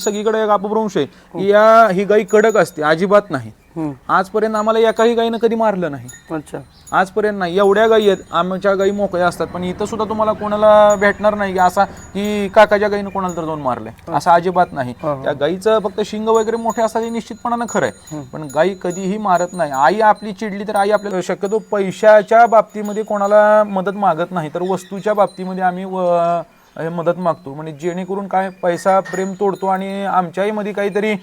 सगळीकडे एक अपभ्रंश आहे. की या ही गाई कडक असते अजिबात नाही. आजपर्यंत आम्हाला एकाही गाईनं कधी मारलं नाही. अच्छा. आजपर्यंत नाही. एवढ्या गायी आहेत आमच्या गाई मोकळ्या असतात पण इथं सुद्धा तुम्हाला कोणाला भेटणार नाही की असा की काकाच्या गाईनं कोणाला तर जाऊन मारलंय असं अजिबात नाही. त्या गाईचं फक्त शिंग वगैरे मोठे असतात हे निश्चितपणानं खरं आहे. पण गाई कधीही मारत नाही. आई आपली चिडली तर आई आपल्याला शक्यतो पैशाच्या बाबतीमध्ये कोणाला मदत मागत नाही तर वस्तूच्या बाबतीमध्ये आम्ही हे मदत मागतो. म्हणजे जेणेकरून काय पैसा प्रेम तोडतो आणि आमच्याही मध्ये काहीतरी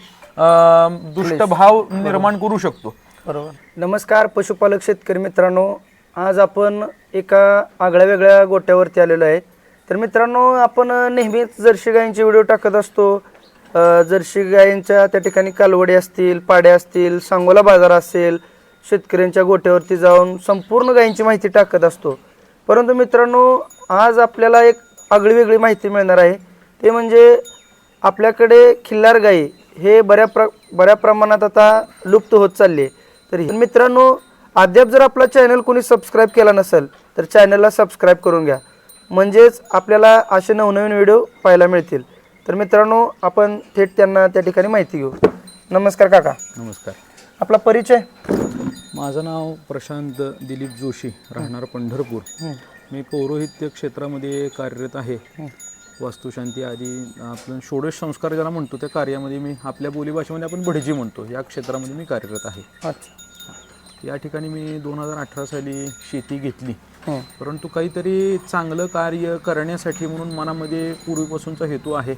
दुष्ट भाव निर्माण करू शकतो. बरोबर. नमस्कार पशुपालक शेतकरी मित्रांनो. आज आपण एका आगळ्या वेगळ्या गोट्यावरती आलेलो आहे. तर मित्रांनो आपण नेहमीच जर्सी गायींचे व्हिडिओ टाकत असतो. अ, जर्सी गायींच्या त्या ठिकाणी कालवडी असतील पाड्या असतील सांगोला बाजार असेल शेतकऱ्यांच्या गोट्यावरती जाऊन संपूर्ण गायींची माहिती टाकत असतो. परंतु मित्रांनो आज आपल्याला एक आगळी वेगळी माहिती मिळणार आहे. ते म्हणजे आपल्याकडे खिल्लार गाई हे बऱ्या प्र बऱ्या प्रमाणात आता लुप्त होत चालले तर मित्रांनो अद्याप जर आपला चॅनल कोणी सबस्क्राईब केला नसेल तर चॅनलला सबस्क्राईब करून घ्या. म्हणजेच आपल्याला असे नवनवीन व्हिडिओ पाहायला मिळतील. तर मित्रांनो आपण थेट त्यांना त्या ठिकाणी माहिती घेऊ. नमस्कार काका. नमस्कार. आपला परिचय? माझं नाव प्रशांत दिलीप जोशी राहणार पंढरपूर. मी पौरोहित्य क्षेत्रामध्ये कार्यरत आहे. वास्तुशांती आदी आपण षोडश संस्कार ज्याला म्हणतो त्या कार्यामध्ये मी आपल्या बोलीभाषेमध्ये आपण भटजी म्हणतो. या क्षेत्रामध्ये मी कार्यरत आहे. अच्छा. या ठिकाणी मी दोन हजार अठरा साली शेती घेतली. हं. परंतु काहीतरी चांगलं कार्य करण्यासाठी म्हणून मनामध्ये पूर्वीपासूनचा हेतू आहे.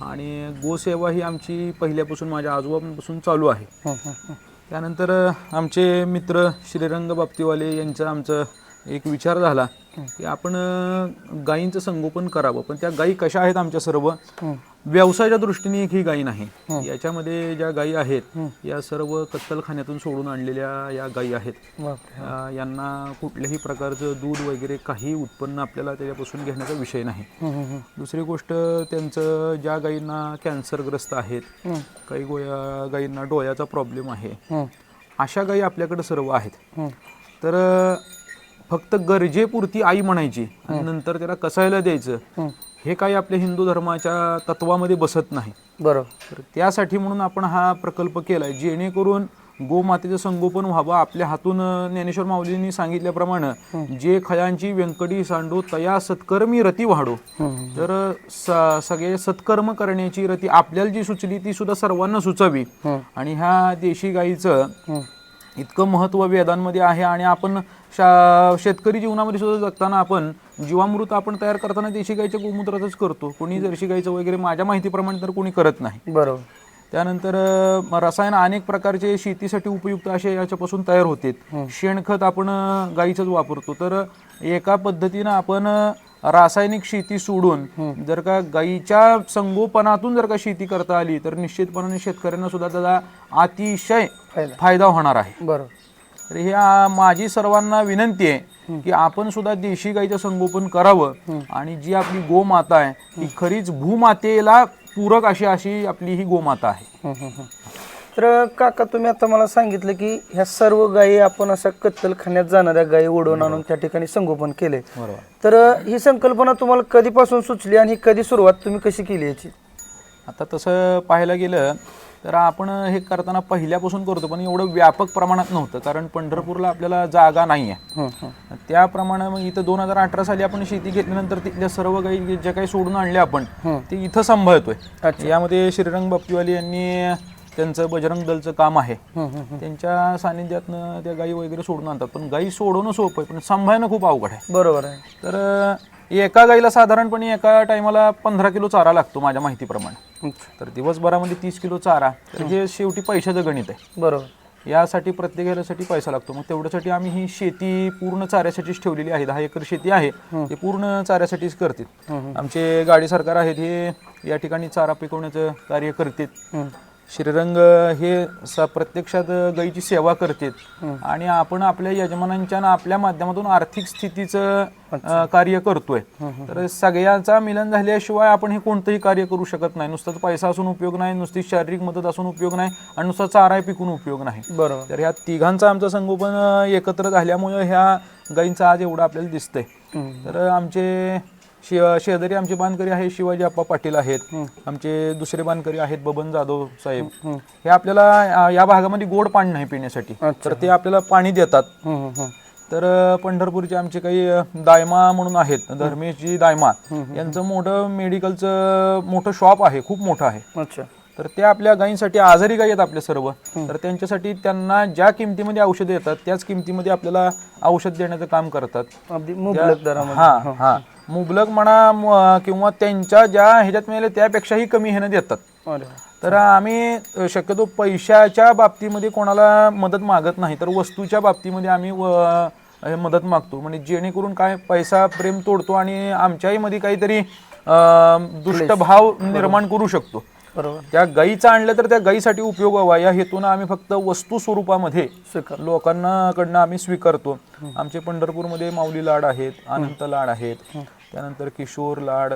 आणि गोसेवा ही आमची पहिल्यापासून माझ्या आजोबापासून चालू आहे. हं, हं, हं. त्यानंतर आमचे मित्र श्रीरंग बाप्तीवाले यांचं आमचं एक विचार झाला की आपण गायींचं संगोपन करावं. पण त्या गायी कशा आहेत आमच्या सर्व? व्यवसायाच्या दृष्टीने एक ही गायी नाही. याच्यामध्ये ज्या गायी आहेत या सर्व कत्तलखान्यातून सोडून आणलेल्या या गायी आहेत. यांना कुठल्याही प्रकारचं दूध वगैरे काही उत्पन्न आपल्याला त्याच्यापासून घेण्याचा विषय नाही. दुसरी गोष्ट त्यांचं ज्या गायींना कॅन्सरग्रस्त आहेत. काही गोया गायींना डोळ्याचा प्रॉब्लेम आहे. अशा गायी आपल्याकडे सर्व आहेत. तर फक्त गरजेपुरती आई म्हणायची आणि नंतर त्याला कसायला द्यायचं हं. काही आपल्या हिंदू धर्माच्या तत्वामध्ये बसत नाही. बरोबर. तर त्यासाठी म्हणून आपण हा प्रकल्प केलाय जेणेकरून गोमातेचं संगोपन व्हावं. आपल्या हातून ज्ञानेश्वर माऊलींनी सांगितल्याप्रमाणे जे खयांची व्यंकटी सांडो तया सत्कर्मी रती वाढो. तर सगळे सत्कर्म करण्याची रती आपल्याला जी सुचली ती सुद्धा सर्वांना सुचावी. आणि ह्या देशी गाईचं. इतकं महत्त्व वेदांमध्ये आहे आणि आपण शा शेतकरी जीवनामध्ये सुद्धा जगताना आपण जीवामृत आपण तयार करताना देशी गाईच्या गोमूत्राचंच करतो. कोणी जर्शी गाईचं वगैरे माझ्या माहितीप्रमाणे तर कोणी करत नाही. बरोबर. त्यानंतर रसायन अनेक प्रकारचे शेतीसाठी उपयुक्त असे याच्यापासून तयार होते शेणखत आपण गाईचंच वापरतो. तर एका पद्धतीनं आपण रासायनिक शेती सोडून जर का गाईच्या संगोपनातून जर का शेती करता आली तर निश्चितपणाने शेतकऱ्यांना सुद्धा त्याचा अतिशय फायदा. होणार आहे. बरोबर. तर हे माझी सर्वांना विनंती आहे की आपण सुद्धा देशी गाईचं संगोपन करावं आणि जी आपली गोमाता आहे ती खरीच भूमातेला पूरक अशी अशी आपली ही गोमाता आहे. तर काका तुम्ही आता मला सांगितलं की ह्या सर्व गायी आपण अशा कत्तलखान्यात जाणाऱ्या गायी ओढून आणून त्या ठिकाणी संगोपन केले बरोबर. तर ही संकल्पना तुम्हाला कधीपासून सुचली आणि ही कधी सुरुवात तुम्ही कशी केली याची? आता तसं पाहायला गेलं तर आपण हे करताना पहिल्यापासून करतो पण एवढं व्यापक प्रमाणात नव्हतं कारण पंढरपूरला आपल्याला जागा नाही आहे. त्याप्रमाणे मग इथं दोन हजार अठरा साली आपण शेती घेतल्यानंतर तिथल्या सर्व काही ज्या काही सोडून आणल्या आपण ते इथं सांभाळतोय. यामध्ये श्रीरंग बाप्तीवाली यांनी त्यांचं बजरंग दलचं काम आहे. त्यांच्या सानिध्यातनं त्या गायी वगैरे सोडून आणतात. पण गायी सोडवणं सोपं आहे पण सांभाळणं खूप अवघड आहे. बरोबर आहे. तर एका गाईला साधारणपणे एका टायमाला पंधरा किलो चारा लागतो माझ्या माहितीप्रमाणे. तर दिवसभरामध्ये तीस किलो चारा. तर हे. शेवटी पैशाचं गणित आहे. बरोबर. यासाठी प्रत्येक ह्यासाठी पैसा लागतो. मग तेवढ्यासाठी आम्ही ही शेती पूर्ण चाऱ्यासाठीच ठेवलेली आहे. दहा एकर शेती आहे. ते पूर्ण चाऱ्यासाठीच करतील आमचे गाडी सरकार आहेत हे या ठिकाणी चारा पिकवण्याचं कार्य करतात. श्रीरंग हे स प्रत्यक्षात गायीची सेवा करतात. आणि आपण आपल्या यजमानांच्या आणि आपल्या माध्यमातून आर्थिक स्थितीचं अ, कार्य करतोय. तर सगळ्यांचा मिलन झाल्याशिवाय आपण हे कोणतंही कार्य करू शकत नाही. नुसताच पैसा असून उपयोग नाही नुसती शारीरिक मदत असून उपयोग नाही आणि नुसता चारा पिकून उपयोग नाही. बरोबर. तर ह्या तिघांचं आमचं संगोपन अ, एकत्र झाल्यामुळे ह्या गायींचं आज एवढं आपल्याला दिसतंय. तर आमचे शे- शेजारी आमचे बांधकरी आहे शिवाजी आप्पा पाटील आहेत. आमचे दुसरे बांधकरी आहेत बबन जाधव साहेब. हे आपल्याला अं, या भागामध्ये गोड पाणी नाही पिण्यासाठी. तर ते आपल्याला पाणी देतात. तर अं, पंढरपूरचे आमचे काही अं, दायमा म्हणून आहेत. धर्मेशजी दायमा. यांचं मोठं मेडिकलचं मोठं शॉप आहे खूप मोठं आहे. अच्छा. तर ते आपल्या गायींसाठी आजारी गायी आहेत आपल्या सर्व. तर त्यांच्यासाठी त्यांना ज्या किमतीमध्ये औषधं येतात त्याच किमतीमध्ये आपल्याला औषध देण्याचं काम करतात. अगदी मुबलक दरामध्ये. हा हा. मुबलक म्हणा किंवा त्यांच्या ज्या ह्याच्यात मिळाले त्यापेक्षाही कमी ह्यानं देतात. तर आम्ही शक्यतो पैशाच्या बाबतीमध्ये कोणाला मदत मागत नाही तर वस्तूच्या बाबतीमध्ये आम्ही मदत मागतो. म्हणजे जेणेकरून काय पैसा प्रेम तोडतो आणि आमच्याही मध्ये काहीतरी अ, दुष्ट भाव निर्माण करू शकतो. बरोबर. त्या गाईचं आणलं तर त्या गाईसाठी उपयोग व्हावा. या हेतून आम्ही फक्त वस्तू स्वरूपामध्ये स्वीकार लोकांना कडनं आम्ही स्वीकारतो. आमचे पंढरपूरमध्ये माऊली लाड आहेत अनंत लाड आहेत त्यानंतर किशोर लाड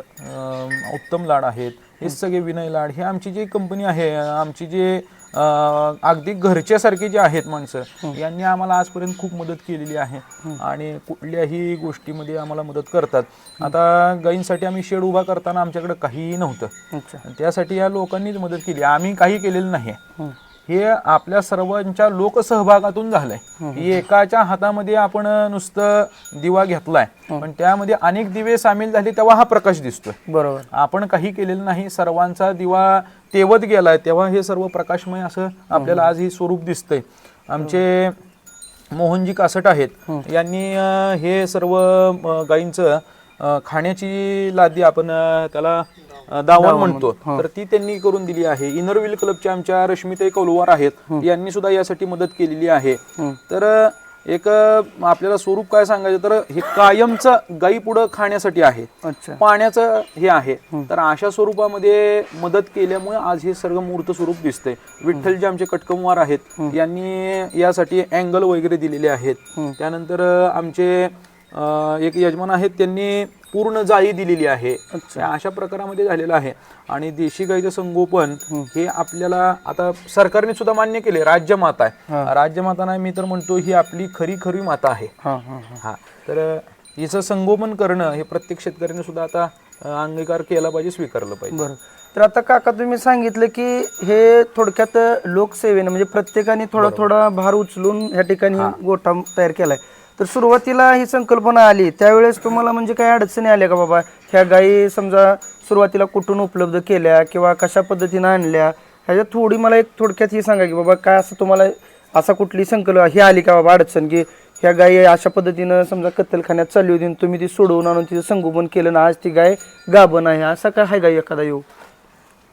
उत्तम लाड आहेत. हे. सगळे विनय लाड. हे आमची जी कंपनी आहे आमची जे अगदी घरच्यासारखे जे आहेत माणसं यांनी आम्हाला आजपर्यंत खूप मदत केलेली आहे. आणि कुठल्याही गोष्टीमध्ये आम्हाला मदत करतात. आता गायींसाठी आम्ही शेड उभा करताना आमच्याकडे काहीही नव्हतं. त्यासाठी या लोकांनीच मदत केली. आम्ही काही केलेलं नाही. हे आपल्या सर्वांच्या लोकसहभागातून झालंय. एकाच्या हातामध्ये आपण नुसतं दिवा घेतलाय पण त्यामध्ये अनेक दिवे सामील झाले तेव्हा हा प्रकाश दिसतोय. बरोबर. आपण काही केलेलं नाही सर्वांचा दिवा तेवत गेलाय तेव्हा हे सर्व प्रकाशमय असं आपल्याला आज ही स्वरूप दिसतंय. आमचे मोहनजी कासट आहेत. यांनी हे सर्व गायींचं अं, खाण्याची लादी आपण त्याला दावण म्हणतो. तर ती त्यांनी करून दिली आहे. इनर व्हील क्लबच्या आमच्या रश्मिताई कौलवार आहेत. यांनी सुद्धा यासाठी मदत केलेली आहे. तर अं, एक आपल्याला स्वरूप काय सांगायचं तर हे कायमचं गाई पुढं खाण्यासाठी आहे. पाण्याचं हे आहे. तर अशा स्वरूपामध्ये मदत केल्यामुळे आज हे सर्व मूर्त स्वरूप दिसतंय. विठ्ठलजी आमचे कटकमवार आहेत यांनी यासाठी अँगल वगैरे दिलेले आहेत. त्यानंतर आमचे अं, एक यजमान आहेत त्यांनी पूर्ण जाळी दिलेली आहे. या अशा प्रकारामध्ये झालेलं आहे. आणि देशी गाईचं संगोपन हे. आपल्याला आता सरकारने सुद्धा मान्य केले राज्यमाता आहे. राज्यमाता नाही मी तर म्हणतो ही आपली खरी खरी माता आहे. हा हा हा. हा. तर हिचं संगोपन करणं हे प्रत्येक शेतकऱ्याने सुद्धा आता अं, अंगीकार केला पाहिजे स्वीकारलं पाहिजे. बरं. तर आता काका तुम्ही सांगितलं की हे थोडक्यात लोकसेवेनं म्हणजे प्रत्येकाने थोडा थोडा भार उचलून ह्या ठिकाणी गोठा तयार केलाय. तर सुरुवातीला ही संकल्पना आली. त्यावेळेस तुम्हाला म्हणजे काही अडचणी आल्या का बाबा? ह्या गायी समजा सुरुवातीला कुठून उपलब्ध केल्या किंवा कशा पद्धतीनं आणल्या? ह्याच्यात थोडी मला एक थोडक्यात ही सांगा की बाबा काय असं तुम्हाला असा कुठली संकल्प ही आली का बाबा अडचण की ह्या गायी अशा पद्धतीनं समजा कत्तलखान्यात चालली होती तुम्ही ती सोडवून आणून तिचं संगोपन केलं ना आज ती गाय गाभण आहे? असा काय आहे गाय एखादा येऊ?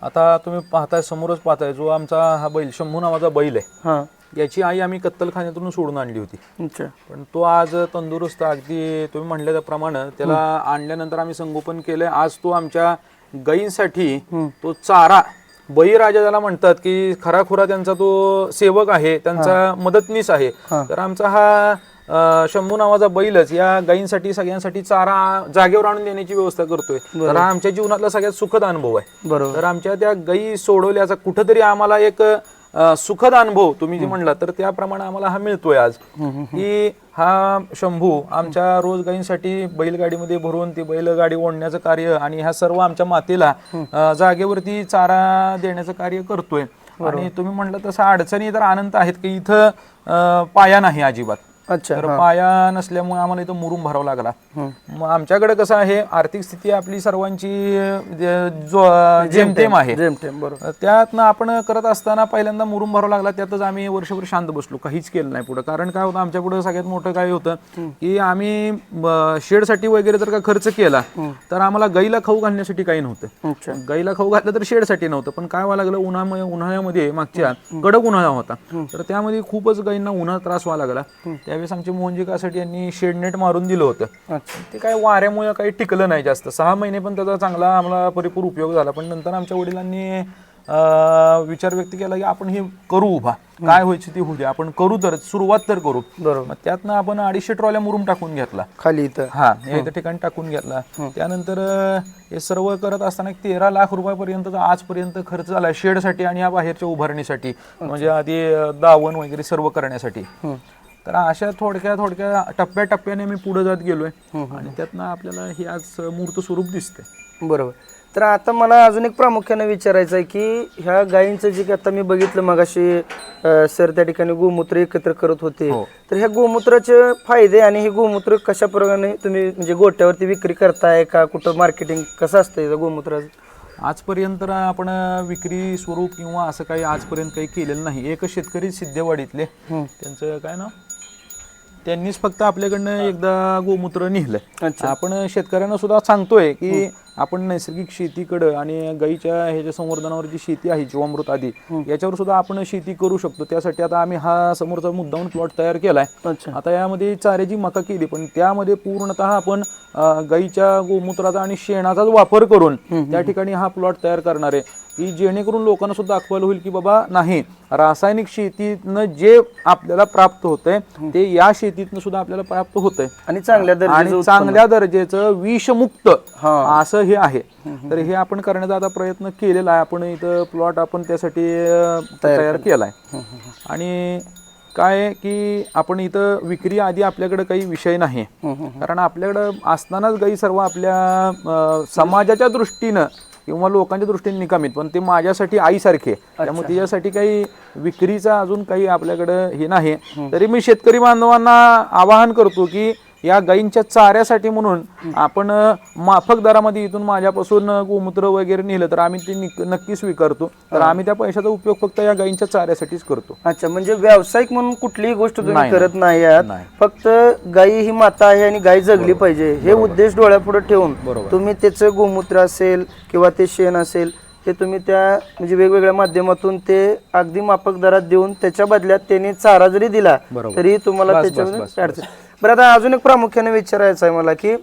आता तुम्ही पाहताय समोरच पाहताय जो आमचा हा बैल शंभू नावाचा बैल आहे. हां. याची आई आम्ही कत्तलखान्यातून सोडून आणली होती. अच्छा. पण तो आज तंदुरुस्त अगदी तुम्ही म्हणल्या त्याप्रमाणे त्याला आणल्यानंतर आम्ही संगोपन केलंय आज तो आमच्या गायींसाठी तो चारा बळीराजा ज्याला म्हणतात की खराखुरा त्यांचा तो सेवक आहे त्यांचा मदतनीस आहे. तर आमचा हा शंभू नावाचा बैलच या गायींसाठी सगळ्यांसाठी चारा जागेवर आणून देण्याची व्यवस्था करतोय. तर हा आमच्या जीवनातला सगळ्यात सुखद अनुभव आहे. तर आमच्या त्या गायी सोडवल्याचा कुठंतरी आम्हाला एक सुखद अनुभव तुम्ही जे म्हणला तर त्याप्रमाणे आम्हाला हा मिळतोय आज. की हा शंभू आमच्या रोज गायींसाठी बैलगाडीमध्ये भरून ती बैलगाडी ओढण्याचं कार्य आणि ह्या सर्व आमच्या मातेला जागेवरती चारा देण्याचं कार्य करतोय. आणि तुम्ही म्हणलं तसं अडचणी तर अनंत आहेत की इथं पाया नाही अजिबात. अच्छा तर पाया नसल्यामुळे आम्हाला इथं मुरुम भरावा लागला. मग आमच्याकडे कसं आहे आर्थिक स्थिती आपली सर्वांची जे- जो- जेमतेम आहे. जेमतेम बरोबर. त्यातनं आपण करत असताना पहिल्यांदा मुरुम भरावा लागला त्यातच आम्ही वर्षभर शांत बसलो. काहीच केलं नाही पुढं. कारण काय होतं आमच्या पुढे सगळ्यात मोठं काय होतं की आम्ही शेडसाठी वगैरे जर का खर्च केला तर आम्हाला गाईला खाऊ घालण्यासाठी काही नव्हतं. अच्छा. गाईला खाऊ घातलं तर शेडसाठी नव्हतं. पण काय व्हायला लागलं उन्हामुळे उन्हाळ्यामध्ये मागच्या कडक उन्हाळा होता. तर त्यामध्ये खूपच गाईंना उन्हात त्रास व्हायला लागला. त्यावेळेस आमचे मोहनजी कासाठी यांनी शेड नेट मारून दिलं होतं. ते काय वाऱ्यामुळे काही टिकलं नाही जास्त. सहा महिने पण त्याचा चांगला आम्हाला परिपूर उपयोग झाला. पण नंतर आमच्या वडिलांनी विचार व्यक्त केला की आपण हे करू उभा. काय व्हायची ती होऊ आपण करू तर सुरुवात तर करू. बरोबर. त्यातनं आपण अडीचशे ट्रॉल्या मुरुम टाकून घेतला. खाली इथं. हा इथं ठिकाणी टाकून घेतला. त्यानंतर हे सर्व करत असताना एक तेरा लाख रुपयापर्यंत आजपर्यंत खर्च झाला शेडसाठी आणि या बाहेरच्या उभारणीसाठी. म्हणजे आधी दावण वगैरे सर्व करण्यासाठी. तर अशा थोडक्या थोडक्या टप्प्या टप्प्याने मी पुढे जात गेलोय. आणि त्यातनं आपल्याला हे आज मूर्त स्वरूप दिसतंय. बरोबर. तर आता मला अजून एक प्रामुख्याने विचारायचं आहे की ह्या गायींचं जे आता मी बघितलं मगाशी सर त्या ठिकाणी गोमूत्र एकत्र करत होते. हो. तर ह्या गोमूत्राचे फायदे आणि हे गोमूत्र कशा प्रकारे तुम्ही म्हणजे गोट्यावरती विक्री करताय का? कुठं मार्केटिंग कसं असतं गोमूत्राचं? आजपर्यंत तर आपण विक्री स्वरूप किंवा असं काही आजपर्यंत काही केलेलं नाही. एक शेतकरी सिद्धेवाडीतले. त्यांचं काय नाव? त्यांनीच फक्त आपल्याकडनं एकदा गोमूत्र नेलं. आपण शेतकऱ्यांना सुद्धा सांगतोय की आपण नैसर्गिक शेतीकडं आणि गाईच्या ह्याच्या संवर्धनावर जी शेती आहे जीवामृत आदी याच्यावर सुद्धा आपण शेती करू शकतो. त्यासाठी आता आम्ही हा समोरचा मुद्दाहून प्लॉट तयार केलाय. आता यामध्ये चाऱ्याची मका केली पण त्यामध्ये पूर्णतः आपण गाईच्या गोमूत्राचा आणि शेणाचाच वापर करून त्या ठिकाणी हा प्लॉट तयार करणार आहे. की जेणेकरून लोकांना सुद्धा दाखवायला होईल की बाबा नाही रासायनिक शेतीतनं जे आपल्याला प्राप्त होतंय ते या शेतीतनं सुद्धा आपल्याला प्राप्त होतंय. आणि चांगल्या दर्जाचं आणि चांगल्या दर्जाचं विषमुक्त असं हे आहे. तर हे. आपण करण्याचा आता प्रयत्न केलेला आहे. आपण इथं प्लॉट आपण त्यासाठी तयार केलाय. आणि काय की आपण इथं विक्री आधी आपल्याकडे काही विषय नाही. कारण आपल्याकडं असतानाच गाई सर्व आपल्या समाजाच्या दृष्टीनं किंवा लोकांच्या दृष्टीने निकामीत पण ते माझ्यासाठी आईसारखे त्यामुळे तिच्यासाठी काही विक्रीचा अजून काही आपल्याकडं हे नाही तरी मी शेतकरी बांधवांना आवाहन करतो की या गायींच्या चाऱ्यासाठी म्हणून आपण माफक दरामध्ये इथून माझ्यापासून गोमूत्र वगैरे नेलं तर आम्ही ते निक- नक्की स्वीकारतो. तर आम्ही त्या पैशाचा उपयोग फक्त या गायींच्या चाऱ्यासाठीच करतो. अच्छा म्हणजे व्यावसायिक म्हणून कुठलीही गोष्ट तुम्ही करत नाही. आहात. फक्त गाई ही माता आहे आणि गाय जगली पाहिजे. हे उद्देश डोळ्यापुढे ठेवून. तुम्ही त्याचं गोमूत्र असेल किंवा ते शेण असेल ते तुम्ही त्या म्हणजे वेगवेगळ्या माध्यमातून ते अगदी माफक दरात देऊन त्याच्या बदल्यात त्यांनी चारा जरी दिला. तरी तुम्हाला त्याच्यामध्ये अडचण बरं आता अजून एक प्रामुख्याने विचारायचं आहे मला की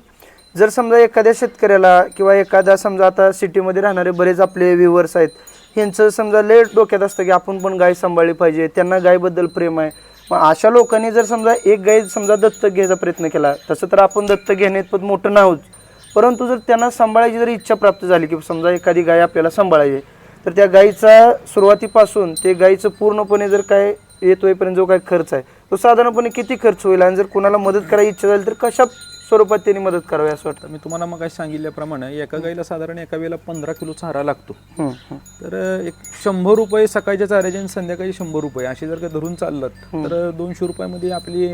जर समजा एखाद्या शेतकऱ्याला किंवा एखाद्या समजा आता सिटीमध्ये राहणारे बरेच आपले व्ह्युअर्स आहेत ह्यांचं समजा लय डोक्यात असतं की आपण पण गाय सांभाळली पाहिजे त्यांना गायबद्दल प्रेम आहे. मग अशा लोकांनी जर समजा एक गाय समजा दत्तक घ्यायचा प्रयत्न केला तसं तर आपण दत्तक घेण्यात पण मोठं नाहोच परंतु जर त्यांना सांभाळायची जर इच्छा प्राप्त झाली की समजा एखादी गाय आपल्याला सांभाळायची तर त्या गायीचा सुरुवातीपासून ते गायीचं पूर्णपणे जर काय येतोयपर्यंत जो काय खर्च आहे तो साधारणपणे किती खर्च होईल आणि जर कोणाला मदत करायची इच्छा झाली तर कशा स्वरूपात त्यांनी मदत करावी असं वाटतं? मी तुम्हाला मग सांगितल्याप्रमाणे एका गाईला साधारण एका वेळेला पंधरा किलो चारा लागतो. तर एक शंभर रुपये सकाळच्या चाऱ्याचे आणि संध्याकाळी शंभर रुपये असे जर का धरून चाललात तर दोनशे रुपयामध्ये आपली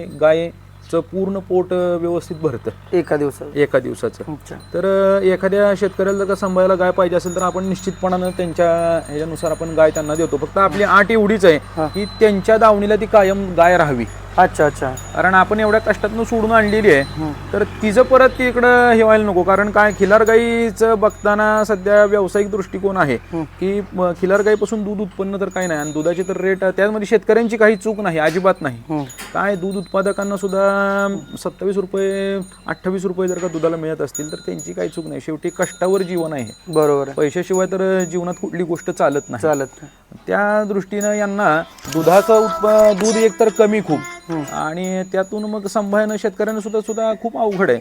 गायचं पूर्ण पोट व्यवस्थित भरतं. एका दिवसात एका दिवसाचं. अच्छा तर एखाद्या शेतकऱ्याला जर का सांभाळायला गाय पाहिजे असेल तर आपण निश्चितपणानं त्यांच्या ह्याच्यानुसार आपण गाय त्यांना देतो. फक्त आपली आट एवढीच आहे की त्यांच्या दावणीला ती कायम गाय राहावी. अच्छा अच्छा. कारण आपण एवढ्या कष्टातनं सोडून आणलेली आहे. तर तिचं परत तिकडं हे व्हायला नको. कारण काय खिलार गाईचं बघताना सध्या व्यावसायिक दृष्टिकोन आहे की खिलार गाईपासून दूध उत्पन्न तर काही नाही. आणि दुधाचे तर रेट त्यामध्ये शेतकऱ्यांची काही चूक नाही अजिबात नाही. काय दूध उत्पादकांना सुद्धा सत्तावीस रुपये अठ्ठावीस रुपये जर का दुधाला मिळत असतील तर त्यांची काही चूक नाही. शेवटी कष्टावर जीवन आहे. बरोबर पैशाशिवाय तर जीवनात कुठली गोष्ट चालत नाही. चालत. त्या दृष्टीनं यांना दुधाचं उत्प दूध एकतर कमी खूप. आणि त्यातून मग सांभाळणं शेतकऱ्यांना सुद्धा सुद्धा खूप अवघड आहे.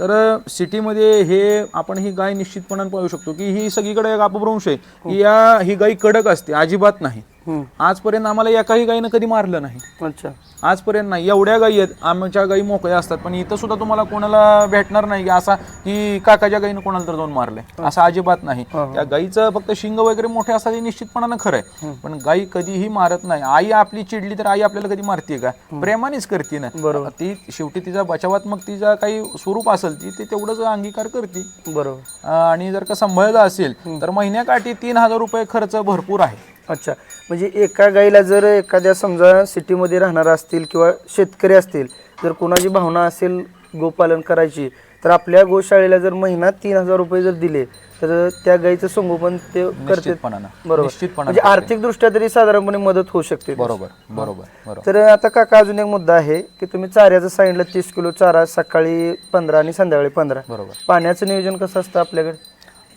तर सिटीमध्ये हे आपण ही गाय निश्चितपणाने पाहू शकतो की ही सगळीकडे एक अपभ्रंश आहे की या ही गाय कडक असते अजिबात नाही हं. आजपर्यंत आम्हाला एकाही गायीनं कधी मारलं नाही. अच्छा. आजपर्यंत नाही. एवढ्या गायी आहेत आमच्या गायी मोकळ्या असतात पण इथं सुद्धा तुम्हाला कोणाला भेटणार नाही. की असा की काकाच्या गायीनं कोणाला तर जाऊन मारलंय. असं अजिबात नाही. त्या गायीचं फक्त शिंग वगैरे मोठे असतात हे निश्चितपणानं खरं आहे. पण गायी कधीही मारत नाही. आई आपली चिडली तर आई आपल्याला कधी मारते का? प्रेमानेच करते ना. बरोबर. ती शेवटी तिचा बचावात्मक तिचा काही स्वरूप असेल ती ते तेवढंच अंगीकार करते. बरोबर. आणि जर का सांभाळलं असेल तर महिन्याकाठी तीन हजार रुपये खर्च भरपूर आहे. अच्छा. म्हणजे एका गाईला जर एखाद्या समजा सिटीमध्ये राहणार असतील किंवा शेतकरी असतील जर कोणाची भावना असेल गोपालन करायची तर आपल्या गोशाळेला जर महिना तीन हजार रुपये जर दिले तर त्या गाईचं संगोपन ते करते. निश्चितपणानं. बरोबर. निश्चितपणानं म्हणजे आर्थिक दृष्ट्या तरी साधारणपणे मदत होऊ शकते बरोबर बरोबर बरोबर. तर आता काका अजून एक मुद्दा आहे की तुम्ही चाऱ्याचं सांगितलं तीस किलो चारा सकाळी पंधरा आणि संध्याकाळी पंधरा. बरोबर. पाण्याचं नियोजन कसं असतं आपल्याकडे?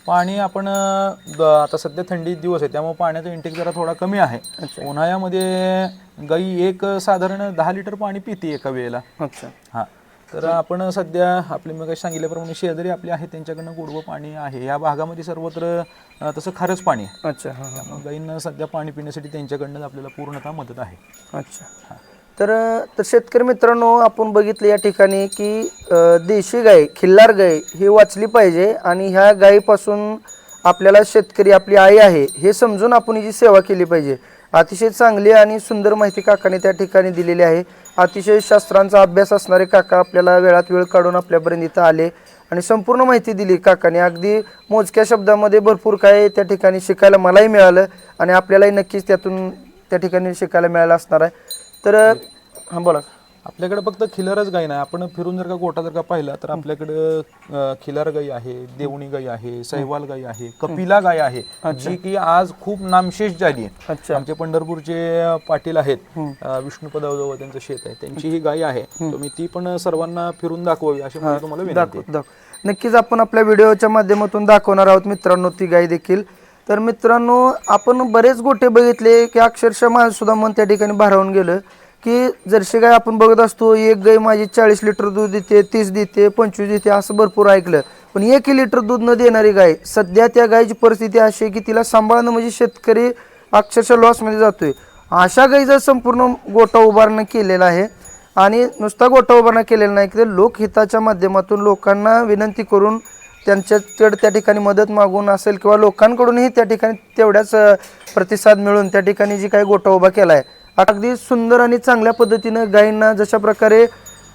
पाणी आपण द- आता सध्या थंडी दिवस आहे त्यामुळे पाण्याचा इंटेक जरा थोडा कमी आहे. उन्हाळ्यामध्ये गाई एक साधारण दहा लिटर पाणी पिते एका वेळेला. अच्छा. हा. तर आपण सध्या आपले मग सांगितल्याप्रमाणे शेजारी आपले आहे त्यांच्याकडनं गोडवं पाणी आहे. या भागामध्ये सर्वत्र अ, तसं खारच पाणी आहे. अच्छा हां हां मग गाईंना सध्या पाणी पिण्यासाठी त्यांच्याकडनं आपल्याला पूर्णतः मदत आहे. अच्छा. तर तर शेतकरी मित्रांनो आपण बघितलं या ठिकाणी की देशी गाय खिल्लार गाय ही वाचली पाहिजे आणि ह्या गायीपासून आपल्याला शेतकरी आपली आई आहे हे समजून आपण हिची सेवा केली पाहिजे. अतिशय चांगली आणि सुंदर माहिती काकाने त्या ठिकाणी दिलेली आहे. अतिशय शास्त्रांचा अभ्यास असणारे काका आपल्याला वेळात वेळ काढून आपल्यापर्यंत इथं आले आणि संपूर्ण माहिती दिली काकाने. अगदी मोजक्या शब्दामध्ये भरपूर काय त्या ठिकाणी शिकायला मलाही मिळालं आणि आपल्यालाही नक्कीच त्यातून त्या ठिकाणी शिकायला मिळालं असणार आहे. तर हां बोला. आपल्याकडे फक्त खिलरच गाई नाही. आपण फिरून जर का गोटा जर का पाहिला तर आपल्याकडे अं, खिलार गाई आहे देवणी गाई आहे सैवाल गाई आहे कपिला गाय आहे जी की आज खूप नामशेष झाली आहे. अच्छा. आमचे पंढरपूरचे पाटील आहेत. अं, विष्णुपदाजवळ त्यांचं शेत आहे. त्यांची ही. गाय आहे. तुम्ही ती पण सर्वांना फिरून दाखवावी अशी माझी तुम्हाला विनंती आहे. दाखव दाखव. नक्कीच आपण आपल्या व्हिडिओच्या माध्यमातून दाखवणार आहोत मित्रांनो ती गाय देखील. तर मित्रांनो आपण बरेच गोटे बघितले की अक्षरशः माझं सुद्धा मन त्या ठिकाणी भारावून गेलं की जर्शी गाय आपण बघत असतो एक गाय माझी चाळीस लिटर दूध देते तीस देते पंचवीस देते असं भरपूर ऐकलं. पण एक लिटर दूध न देणारी गाय सध्या त्या गायची परिस्थिती अशी आहे की तिला सांभाळणं म्हणजे शेतकरी अक्षरशः लॉसमध्ये जातोय. अशा गायीचा संपूर्ण गोटा उभारणं केलेला आहे आणि नुसता गोटा उभारणं केलेला नाही की लोकहिताच्या माध्यमातून लोकांना विनंती करून त्यांच्याकडे त्या ठिकाणी मदत मागून असेल किंवा लोकांकडूनही त्या ठिकाणी तेवढ्याच प्रतिसाद मिळून त्या ठिकाणी जी काही गोटा उभा केला आहे अगदी सुंदर आणि चांगल्या पद्धतीनं गायींना जशा प्रकारे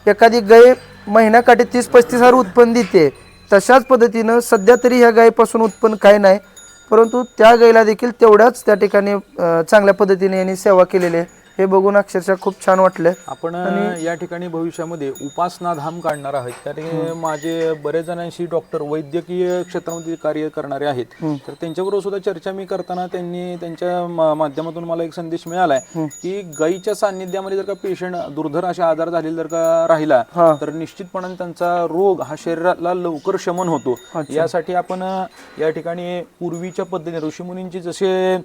एखादी गाय महिन्याकाठी तीस पस्तीस हजार उत्पन्न देते तशाच पद्धतीनं सध्या तरी ह्या गायीपासून उत्पन्न काय नाही. परंतु त्या गायीला देखील तेवढ्याच त्या ठिकाणी चांगल्या पद्धतीने यांनी सेवा केलेली आहे. हे बघून अक्षरशः खूप छान वाटलं. आपण या ठिकाणी भविष्यामध्ये उपासना धाम काढणार आहोत. ठिकाणी माझे बरेच जणांशी डॉक्टर वैद्यकीय क्षेत्रामध्ये कार्य करणारे आहेत. तर त्यांच्याबरोबर सुद्धा चर्चा मी करताना त्यांनी त्यांच्या माध्यमातून मला एक संदेश मिळालाय की गायीच्या सान्निध्यामध्ये जर का पेशंट दुर्धर अशा आजार झालेले जर का राहिला तर निश्चितपणाने त्यांचा रोग हा शरीराला लवकर शमन होतो. यासाठी आपण या ठिकाणी पूर्वीच्या पद्धतीने ऋषीमुनींची जसे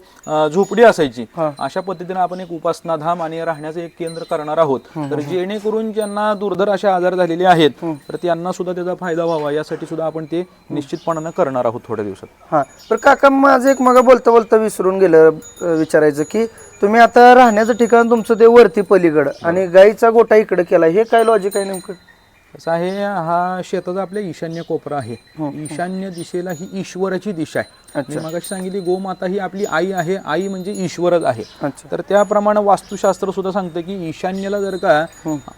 झोपडी असायची अशा पद्धतीने आपण एक उपासना धाम आणि राहण्याचं एक केंद्र करणार आहोत. तर जेणेकरून ज्यांना दुर्धर असे आजार झालेले आहेत तर त्यांना सुद्धा त्याचा फायदा व्हावा यासाठी सुद्धा आपण ते निश्चितपणानं करणार आहोत थोड्या दिवसात. हां. तर काका माझं एक मग बोलता बोलता विसरून गेलं विचारायचं की तुम्ही आता राहण्याचं ठिकाण तुमचं ते वरती पलीकडं आणि गाईचा गोटा इकडे केला हे काय लॉजिक आहे नेमकं? कसं आहे हा शेताचा आपल्या ईशान्य कोपरा आहे. ईशान्य दिशेला ही ईश्वराची दिशा आहे. मी मगाशी सांगितली गोमाता ही आपली आई आहे. आई म्हणजे ईश्वरच आहे. तर त्याप्रमाणे वास्तुशास्त्र सुद्धा सांगतं की ईशान्येला जर का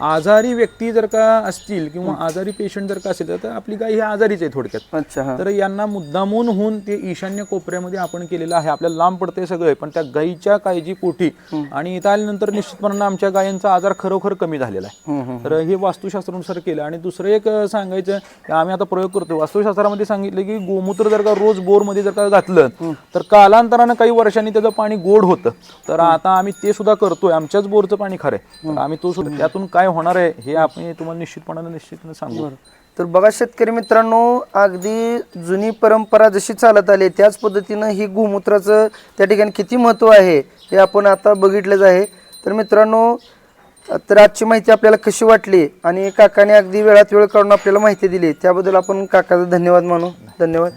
आजारी व्यक्ती जर का असतील किंवा आजारी पेशंट जर का असेल तर आपली गाय ही आजारीच आहे थोडक्यात. अच्छा हां. तर यांना मुद्दामून होऊन ते ईशान्य कोपऱ्यामध्ये आपण केलेलं आहे. आपल्याला लांब पडते सगळे पण त्या गायीच्या काळजी पोटी आणि इथं आल्यानंतर निश्चितपणे आमच्या गायींचा आजार खरोखर कमी झालेला आहे. तर हे वास्तुशास्त्रानुसार केलं आणि दुसरं एक सांगायचं की आम्ही आता प्रयोग करतो वास्तुशास्त्रामध्ये सांगितलं की गोमूत्र जर का रोज बोरमध्ये जर का घातलं तर कालांतरानं काही वर्षांनी त्याचं पाणी गोड होतं. तर आता आम्ही ते सुद्धा करतोय. आमच्याच बोरचं पाणी खरं आम्ही तो सुद्धा त्यातून काय होणार आहे हे आपण तुम्हाला निश्चितपणानं निश्चितपणे सांगू. तर बघा शेतकरी मित्रांनो अगदी जुनी परंपरा जशी चालत आली त्याच पद्धतीनं ही गोमूत्राचं त्या ठिकाणी किती महत्त्व आहे हे आपण आता बघितलंच आहे. तर मित्रांनो तर आजची माहिती आपल्याला कशी वाटली आणि काकाने अगदी वेळात वेळ काढून आपल्याला माहिती दिली त्याबद्दल आपण काकाचा धन्यवाद मानू. धन्यवाद.